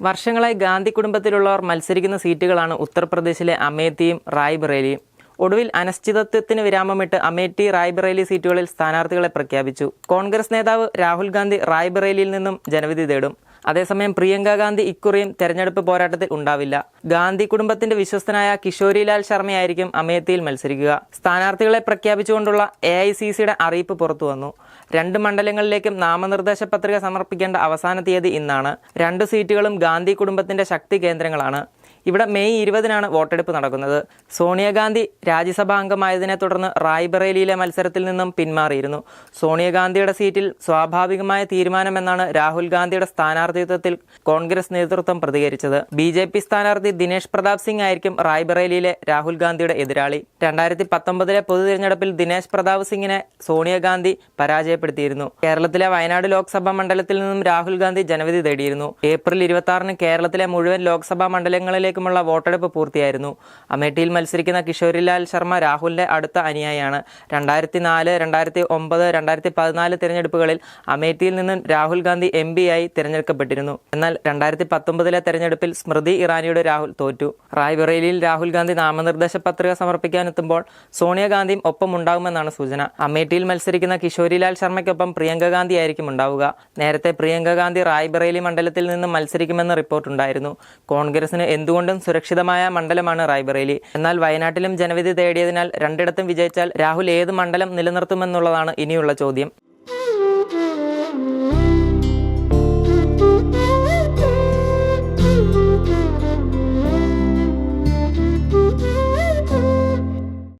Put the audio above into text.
വർഷങ്ങളായി ഗാന്ധി കുടുംബത്തിലുള്ളവർ മത്സരിക്കുന്ന സീറ്റുകളാണ് ഉത്തർപ്രദേശിലെ അമേത്തിയും റായ്ബറേലിയും. ഒടുവിൽ അനിശ്ചിതത്വത്തിന് വിരാമമിട്ട് അമേഠി റായ്ബറേലി സീറ്റുകളിൽ സ്ഥാനാർത്ഥികളെ പ്രഖ്യാപിച്ചു. കോൺഗ്രസ് നേതാവ് രാഹുൽ ഗാന്ധി റായ്ബറേലിയിൽ നിന്നും ജനവിധി തേടും. അതേസമയം പ്രിയങ്ക ഗാന്ധി ഇക്കുറിയും തെരഞ്ഞെടുപ്പ് പോരാട്ടത്തിൽ ഉണ്ടാവില്ല. ഗാന്ധി കുടുംബത്തിന്റെ വിശ്വസ്തനായ കിഷോരിലാൽ ശർമ്മയായിരിക്കും അമേത്തിയിൽ മത്സരിക്കുക. സ്ഥാനാർത്ഥികളെ പ്രഖ്യാപിച്ചുകൊണ്ടുള്ള എ ഐ സി സിയുടെ അറിയിപ്പ് പുറത്തുവന്നു രണ്ട് മണ്ഡലങ്ങളിലേക്കും നാമനിർദ്ദേശ പത്രിക സമർപ്പിക്കേണ്ട അവസാന തീയതി ഇന്നാണ്. രണ്ട് സീറ്റുകളും ഗാന്ധി കുടുംബത്തിന്റെ ശക്തി കേന്ദ്രങ്ങളാണ്. ഇവിടെ മെയ് ഇരുപതിനാണ് വോട്ടെടുപ്പ് നടക്കുന്നത്. സോണിയാഗാന്ധി രാജ്യസഭാ അംഗമായതിനെ തുടർന്ന് റായ്ബറേലിയിലെ മത്സരത്തിൽ നിന്നും പിന്മാറിയിരുന്നു. സോണിയാഗാന്ധിയുടെ സീറ്റിൽ സ്വാഭാവികമായ തീരുമാനമെന്നാണ് രാഹുൽ ഗാന്ധിയുടെ സ്ഥാനാർത്ഥിത്വത്തിൽ കോൺഗ്രസ് നേതൃത്വം പ്രതികരിച്ചത്. ബി ജെ പി സ്ഥാനാർത്ഥി ദിനേശ് പ്രതാപ് സിംഗ് ആയിരിക്കും റായ്ബറേലിയിലെ രാഹുൽ ഗാന്ധിയുടെ എതിരാളി. രണ്ടായിരത്തി പത്തൊമ്പതിലെ പൊതു തിരഞ്ഞെടുപ്പിൽ ദിനേശ് പ്രതാപ് സിംഗിനെ സോണിയാഗാന്ധി പരാജയപ്പെടുത്തിയിരുന്നു. കേരളത്തിലെ വയനാട് ലോക്സഭാ മണ്ഡലത്തിൽ നിന്നും രാഹുൽ ഗാന്ധി ജനവിധി തേടിയിരുന്നു. ഏപ്രിൽ ഇരുപത്തി കേരളത്തിലെ മുഴുവൻ ലോക്സഭാ മണ്ഡലങ്ങളിലേക്കുമുള്ള വോട്ടെടുപ്പ് പൂർത്തിയായിരുന്നു. അമേഠിയിൽ മത്സരിക്കുന്ന കിഷോരിലാൽ ശർമ്മ രാഹുലിന്റെ അടുത്ത അനുയായിയാണ്. രണ്ടായിരത്തി നാല് രണ്ടായിരത്തി ഒമ്പത് രണ്ടായിരത്തി പതിനാല് തിരഞ്ഞെടുപ്പുകളിൽ അമേഠിയിൽ നിന്നും രാഹുൽ ഗാന്ധി എം ആയി തിരഞ്ഞെടുക്കപ്പെട്ടിരുന്നു. എന്നാൽ രണ്ടായിരത്തി പത്തൊമ്പതിലെ തെരഞ്ഞെടുപ്പിൽ സ്മൃതി ഇറാനിയുടെ രാഹുൽ തോറ്റു. റായ്ബറേലിയിൽ രാഹുൽ ഗാന്ധി നാമനിർദ്ദേശ പത്രിക സമർപ്പിക്കാനെത്തുമ്പോൾ സോണിയാഗാന്ധിയും ഒപ്പം ഉണ്ടാകുമെന്നാണ് സൂചന. അമേഠിയിൽ മത്സരിക്കുന്ന കിഷോരിലാൽ ശർമ്മയ്ക്കൊപ്പം പ്രിയങ്ക ഗാന്ധി ആയിരിക്കും ഉണ്ടാവുക. നേരത്തെ പ്രിയങ്ക ഗാന്ധി റായ്ബറേലി മണ്ഡലത്തിൽ നിന്ന് മത്സരിക്കുമെന്ന് റിപ്പോർട്ടുണ്ടായിരുന്നു. കോൺഗ്രസിന് എന്തുകൊണ്ടും സുരക്ഷിതമായ മണ്ഡലമാണ് റായ്ബറേലി. എന്നാൽ വയനാട്ടിലും ജനവിധി തേടിയതിനാൽ രണ്ടിടത്തും വിജയിച്ചാൽ രാഹുൽ ഏത് മണ്ഡലം നിലനിർത്തുമെന്നുള്ളതാണ് ഇനിയുള്ള ചോദ്യം.